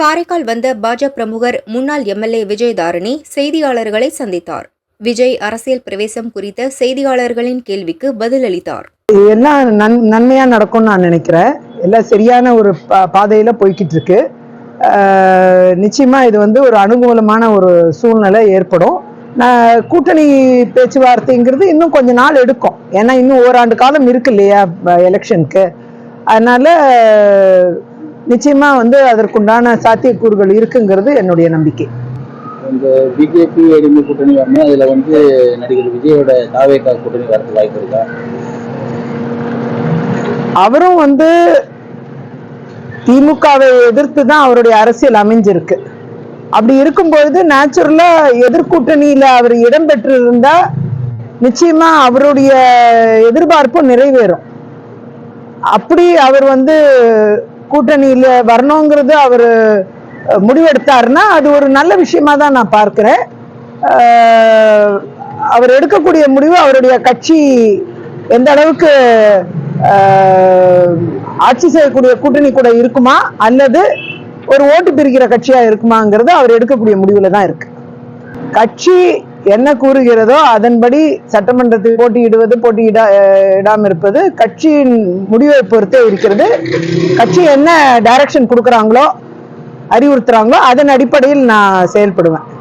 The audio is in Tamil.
காரைக்கால் வந்த பாஜ பிரமுகர் முன்னாள் எம்எல்ஏ விஜய் தாரணி செய்தியாளர்களை சந்தித்தார். விஜய் அரசியல் பிரவேசம் குறித்த செய்தியாளர்களின் கேள்விக்கு பதிலளித்தார். இது எல்லாம் நன் நன்மையா நடக்கும்னு நான் நினைக்கிறேன். எல்லாம் சரியான ஒரு பா பாதையில போய்கிட்டு இருக்கு. நிச்சயமா இது வந்து ஒரு அனுகூலமான ஒரு சூழ்நிலை ஏற்படும். நான் கூட்டணி பேச்சுவார்த்தைங்கிறது இன்னும் கொஞ்ச நாள் எடுக்கும். ஏன்னா இன்னும் ஓராண்டு காலம் இருக்கு இல்லையா எலெக்ஷனுக்கு. அதனால நிச்சயமா வந்து அதற்குண்டான சாத்தியக்கூறுகள் இருக்குங்கிறது என்னுடைய நம்பிக்கை. இந்த பிஜேபி எடிமி கூட்டணி வரணும் அதுல வந்து நடிகர் விஜயோட தாவேக்கா கூட்டணி வரது வாய்ப்பு இருக்கா? அவரும் வந்து திமுகவை எதிர்த்து தான் அவருடைய அரசியல் அமைஞ்சிருக்கு. அப்படி இருக்கும்பொழுது நேச்சுரலா எதிர்கூட்டணியில அவர் இடம்பெற்று இருந்தா நிச்சயமா அவருடைய எதிர்பார்ப்பும் நிறைவேறும். அப்படி அவர் வந்து கூட்டணியில வரணுங்கிறது அவர் முடிவெடுத்தாருன்னா அது ஒரு நல்ல விஷயமா தான் நான் பார்க்கிறேன். அவர் எடுக்கக்கூடிய முடிவு அவருடைய கட்சி எந்த அளவுக்கு ஆட்சி செய்யக்கூடிய கூட்டணி கூட இருக்குமா அல்லது ஒரு ஓட்டு பிரிக்கிற கட்சியா இருக்குமாங்கிறது அவர் எடுக்கக்கூடிய முடிவுல தான் இருக்கு. கட்சி என்ன கூறுகிறதோ அதன்படி சட்டமன்றத்தில் போட்டியிடுவது போட்டியிடா அஹ், இடாம இருப்பது கட்சியின் முடிவை பொறுத்தே இருக்கிறது. கட்சி என்ன டைரக்ஷன் கொடுக்குறாங்களோ அறிவுறுத்துறாங்களோ அதன் அடிப்படையில் நான் செயல்படுவேன்.